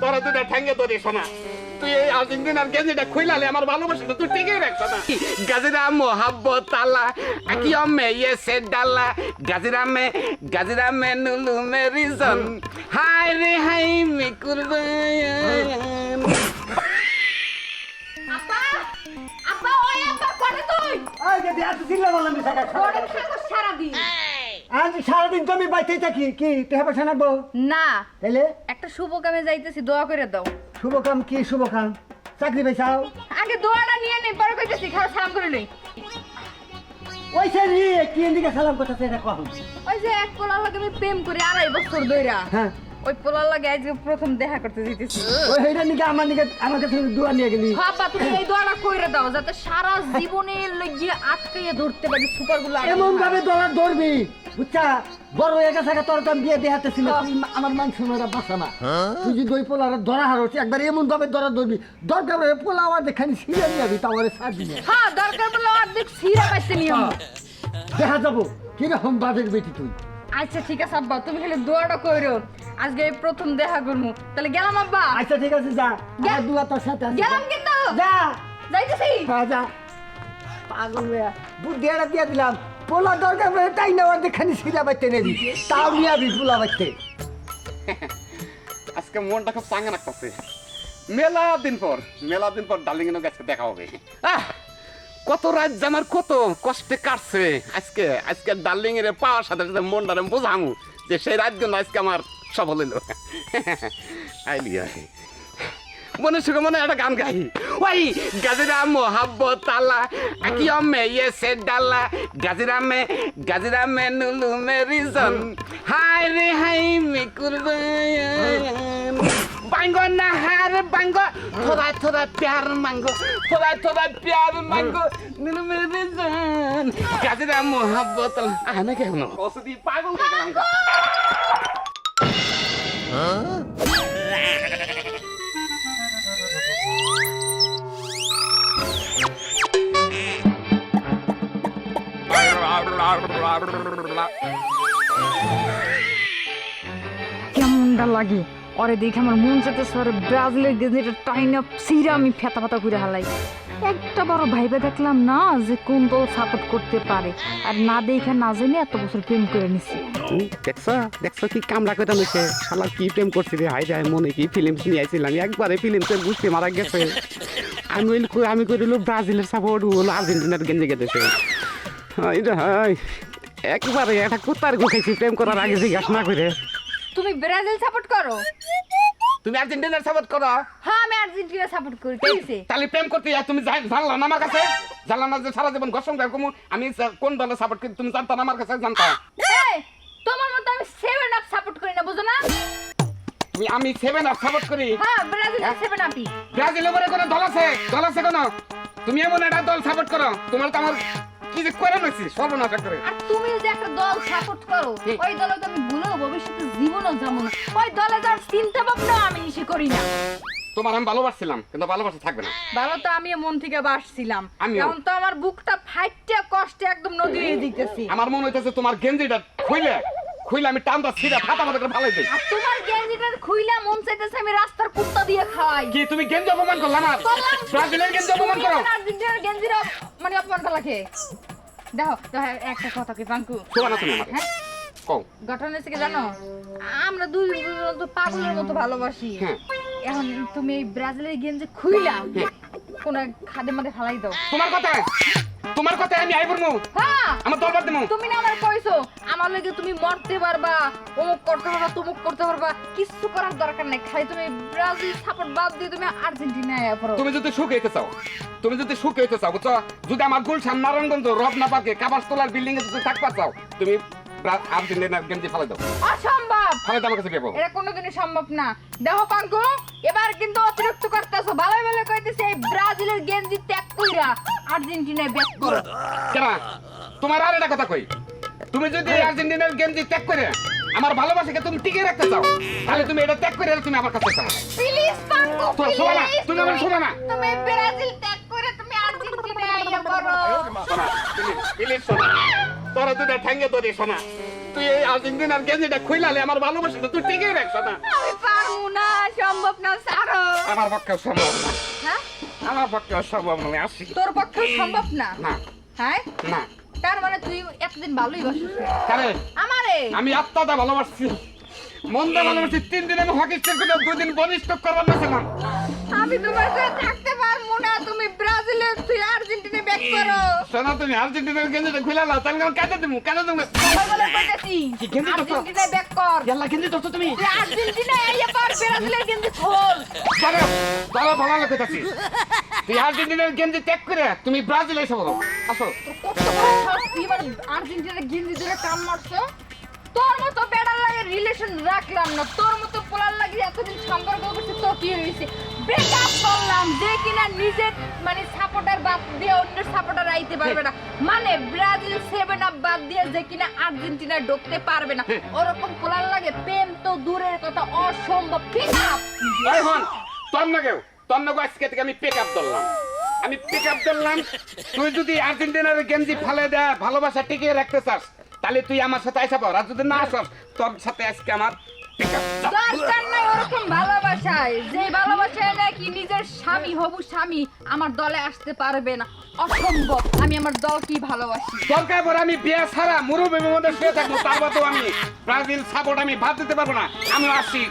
তোরা দুটা ঠ্যাঙ্গে ধরে শোনা। তুই এই গেঞ্জিটা খুইলালে আমার ভালোবাসাটা তুই টিকে রাখছ না গাজিরা মোহাব্বত আল্লাহ আকিও মে ইয়ে সে ডাল্লা গাজিরা মে গাজিরা মে নুলু মে রিজন। হাই রে হাই মে আপা আপা ওই আপা করে তুই? ওই যে এত চিল্লা বললাম মিশাটা করে সারাদিন আজ সারাদিন তো আমি বাইতেই থাকি কি? টেহা পয়সা নাকবো? না। তাহলে একটা শুভ কামে যাইতেছি দোয়া করে দাও। শুভ কাম কি শুভ কাম? চাকরি পয়সাও আগে দোয়াটা নিয়ে নেই পরে কইতেছি খাও সালাম করে লই। ওই সে রে কি এদিকে সালাম করতেছে এটা কখন ওই যে এক পোলার লাগে আমি প্রেম করি আড়াই বছর ধইরা। হ্যাঁ। ওই পোলার লাগে আজকে প্রথম দেখা করতে যেতেছি ওই নিকে আমার নিকে আমার কাছে দোয়া নিয়ে গেলি। বাবা তুমি এই দোয়াটা কইরে দাও যাতে সারা জীবনে লাগিয়ে আটকাইয়ে ধরতে পারি সুপারগুলো এমন ভাবে দৌড়া দৌড়বি বুঝছা? বড় হয়ে গেছে তোর তো বিয়ে দেখাতেছি আমার মান শোনারা বাসা না। তুই যদি ওই পোলার ধরা হারছি একবার এমন ভাবে দৌড়া দৌড়বি দরকার হলে পোলা আমার দেখানি সিরিয়া নিয়ে যাবি সার দিনে। হ্যাঁ দরকার অর্ধেক সিরা পাইতে নিও দেখা যাব কীরকম বাজের বেটি তুই। আচ্ছা ঠিক আছে আব্বা তুমি খালি দোয়াটা কইরো। আজকে এই প্রথম দেখা করব তাহলে গেলাম আব্বা। আচ্ছা ঠিক আছে যা। আমার দুয়া তোর সাথে আছে গেলাম কিন্তু। যা। যাইতেছি। হ্যাঁ, যা। পাগল মেয়া বুদ্ধি একটা দিয়া দিলাম। পোলা দরকার পড়ে তাই না ওর দেখানি সিরিয়া বাইতে নেবি। তাও নিয়ে আবি পোলা বাইতে। আজকে মনটা খুব চাঙ্গা লাগতেছে। মেলা দিন পর মেলা দিন পর ডার্লিং এর কাছে দেখা হবে। আহ! কত রাত জামার কত কষ্টে কাটছে। আজকে আজকে ডার্লিং এর পাওয়ার সাথে সাথে মনটা আমি বোঝামু যে সেই রাতগুলো আজকে আমার সফল হইল। মনে সুখে মনে একটা গান গাই। ওই গাজিরা মোহাব্বত আল্লাহ আকিও মে ইয়ে সে ডাল্লা গাজিরা মে গাজিরা মে নুলু মে রিজন। হাই রে হাই মে হার বাঙ্গো। থোড়া থোড়া প্যার মাঙ্গো থোড়া থোড়া প্যার মাঙ্গো। নুলু মে রিজন গাজিরা মোহাব্বত আল্লাহ আনে কেন? ওসদি পাগল হয়ে গেলাম গা। কেমনটা লাগে? ওরে দেখে আমার মন যেতে সরে ব্রাজিলের গেঞ্জিটা টাইনা সিরা আমি ফেতা ফেতা করে হালাই। একটা বড় ভাইবে দেখলাম না যে কোন দল সাপোর্ট করতে পারে। আর না দেখে না জেনে এত বছর প্রেম করে নিছি। দেখছ? দেখছ কি কামড়া করে নিছে? শালা কি প্রেম করছি রে? হাই রে, মনে কি ফিল্ম নিয়ে আইছিলাম। একবারে ফিল্মসে ঘুরতে মারা গেছে। আমি আমি করিল ব্রাজিলের সাপোর্ট হলো আর্জেন্টিনার গেঞ্জে গেছে হাই রে হাই একবারে একটা কুত্তার গুখাইছি প্রেম করার আগে জিজ্ঞাসা না করে। তুমি ব্রাজিল সাপোর্ট করো? তুমি আর্জেন্টিনার সাপোর্ট করো? হ্যাঁ আমি আর্জেন্টিনা সাপোর্ট করি ঠিক আছে তাহলে প্রেম করতে যা তুমি জান- জানলা না আমার কাছে? জানলা না যে সারা জীবন ঘর্ষণ করে কমু আমি কোন দলে সাপোর্ট করি তুমি জানতা না আমার কাছে জানতা? এই, তোমার মতো আমি সেভেন আপ সাপোর্ট করি না বুঝো না? তুমি আমি সেভেন আপ সাপোর্ট করি। হ্যাঁ ব্রাজিল সেভেন আপি ব্রাজিলের পরে কোনো দল আছে? দল আছে কোনো? তুমি এমন একটা দল সাপোর্ট করো তোমার তো আমার কি যে করে নইছি সর্বনাশ করে। আর তুমি যদি একটা দল সাপোর্ট করো ওই দলে তো আমি ভুলেও ভবিষ্যতে জীবনও যাব না ওই দলে যার চিন্তা ভাবনা আমি নিশে করি না। তোমার আমি ভালোবাসছিলাম কিন্তু ভালোবাসা থাকবে না। ভালো তো আমি মন থেকে বাসছিলাম। এখন তো আমার বুকটা ফাইটটা কষ্টে একদম নদী হয়ে দিতেছি আমার মনে হইতেছে তোমার গেঞ্জিটা খুইলে খুইলে আমি টানটা সিধা ফাটা ফাটা করে ভালো দিই আর তোমার গেঞ্জিটার খুইলা মন চাইতেছে আমি রাস্তার কুত্তা দিয়ে খাওয়াই। কি তুমি গেঞ্জি অপমান করলাম আমার? ব্রাজিলের গেঞ্জি অপমান করো। আর্জেন্টিনার গেঞ্জির মানে অপমান করা লাগে। দেখো দেখো একটা কথা কি পাঙ্কু শোভা না তুমি আমার হ্যাঁ? কও। ঘটনা হচ্ছে কি জানো? আমরা দুই তো পাগলের মতো ভালোবাসি। হ্যাঁ। এখন তুমি এই ব্রাজিলের গেঞ্জি খুইলা কোন খাদে মাঝে ফালাই দাও। তোমার কথা তোমার কথা আমি আই করব হ্যাঁ। আমার দরবার দেবো তুমি না আমার কইছো আমার লাগে তুমি মরতে পারবা অমুক করতে পারবা তুমুক করতে পারবা কিছু করার দরকার নাই। খালি তুমি ব্রাজিল সাপোর্ট বাদ দিয়ে তুমি আর্জেন্টিনা আয়া পড়ো। তুমি যদি সুখ হইতে চাও তুমি যদি সুখ হইতে চাও বুঝছ? যদি আমার গুলশান নারায়ণগঞ্জ রব না পাকে কাবাস তোলার বিল্ডিং এ যদি থাকবা চাও তুমি গেঞ্জি দাও। অসম্ভব! দাও আমার কাছে পেবো এটা কোনোদিনই সম্ভব না। দেখো পাঙ্কু এবার কিন্তু অতিরিক্ত করতেছো। ভালো ভালো কইতেছে এই ব্রাজিলের গেঞ্জি ত্যাগ কইরা আর্জেন্টিনায় ব্যাক করো। কেন? তোমার আর কথা কই। তুমি যদি আর্জেন্টিনার গেঞ্জি ত্যাগ করে আমার ভালোবাসাকে তুমি টিকে রাখতে চাও তাহলে তুমি এটা ত্যাগ করে তুমি আমার কাছে চাও। প্লিজ পাঙ্কু না, প্লিজ তুমি আমার শোনো না। তুমি ব্রাজিল ত্যাগ করে তুমি আর্জেন্টিনায় আইয়া পড়ো। শোনা প্লিজ প্লিজ শোনা। তোরা দুটা ঠ্যাঙ্গে ধরে শোনা তুই এই আর্জেন্টিনার গেঞ্জিটা খুইলালে আমার ভালোবাসাটা তুই টিকে রাখ শোনা আমি পারব না ছাড়ো। আমার পক্ষে সম্ভব না। হ্যাঁ? আমার পক্ষে সম্ভব নয় আসি তোর পক্ষে সম্ভব না? না। হ্যাঁ? না। তার মানে তুই এতদিন ভালোই বাসিস। কারে? আমারে? আমি আত্মাটা ভালোবাসছি। মন্দা ভালোবাসছি তিন দিন আমি হকি স্টেট করে দুই দিন বলিষ্ঠ করবার না। ছিলাম আমি তোমার সাথে থাকতে পারব না তুমি ব্যাক করো শোনা তুমি আর্জেন্টিনার গেঞ্জিটা খুলে নাও তাহলে আমি কেটে দেবো কেন দেবো কি গেঞ্জি করছ? আর্জেন্টিনা ব্যাক কর। গেল্লা গেঞ্জি ধরছো তুমি? আর্জেন্টিনা আইয়া পর ব্রাজিলের কিন্তু খোল। চলো চলো ভালো লোক আছি তুই আর্জেন্টিনার গেঞ্জি ত্যাগ করে তুমি ব্রাজিল এসে বলো। আসো। কত বড় সাহস, তুই এবার আর্জেন্টিনা গেঞ্জি ধরে কাম মারছো? তোর মতো বেড়ার লাগে রিলেশন রাখলাম না তোর মতো লাগে এতদিন সম্পর্ক করছে তো কি হয়েছে? ব্রেকআপ করলাম যে কিনা নিজের মানে সাপোর্টার বাদ দিয়ে অন্য সাপোর্টার আইতে পারবে না। মানে ব্রাজিল সেভেন আপ বাদ দিয়ে যে কিনা আর্জেন্টিনা ঢুকতে পারবে না। ওরকম পোলার লাগে প্রেম তো দূরের কথা অসম্ভব। হন আজকে থেকে আমি পিক আপ ধরলাম। আমি পিক আপ ধরলাম তুই যদি আর্জেন্টিনার গেঞ্জি ফালে দেয় ভালোবাসা টিকিয়ে রাখতে চাস তাহলে তুই আমার সাথে আইসা পর আর যদি না আসস তোর সাথে আজকে আমার নিজের স্বামী, হবু স্বামী আমার দলে আসতে পারবে না। অসম্ভব, আমি আমার দলকেই ভালোবাসি। আমি ছাড়া আমি ব্রাজিল সাপোর্ট আমি দিতে পারব না। আমি আসি।